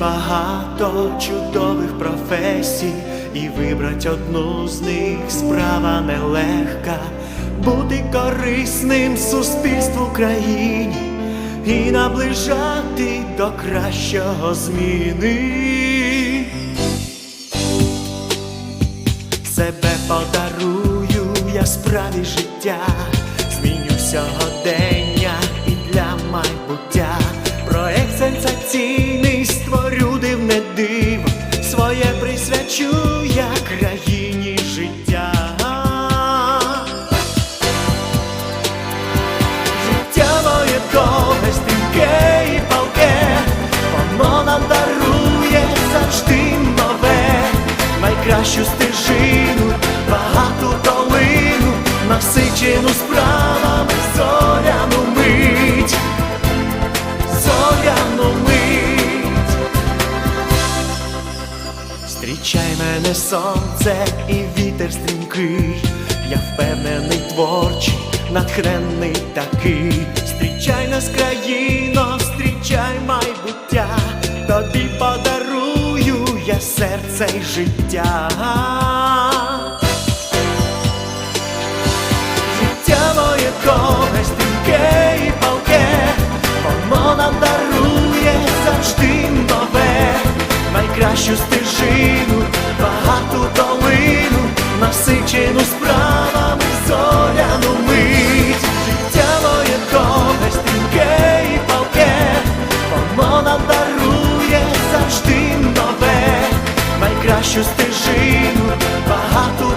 багато чудових професій, і вибрать одну з них справа нелегка, бути корисним суспільству країні і наближати до кращого зміни. Себе подарую я справі життя, зміню найкращу стежину, багату долину, насичену справами зоряну мить, зоряну мить. Зустрічай мене сонце і вітер стрімкий, я впевнений творчий, натхненний такий. Зустрічай нас, країно, серце й життя. Життя моє довге, стрімке і палке, воно нам дарує завжди нове, найкращу стежину, багату долину, насичену справами стежину, багато.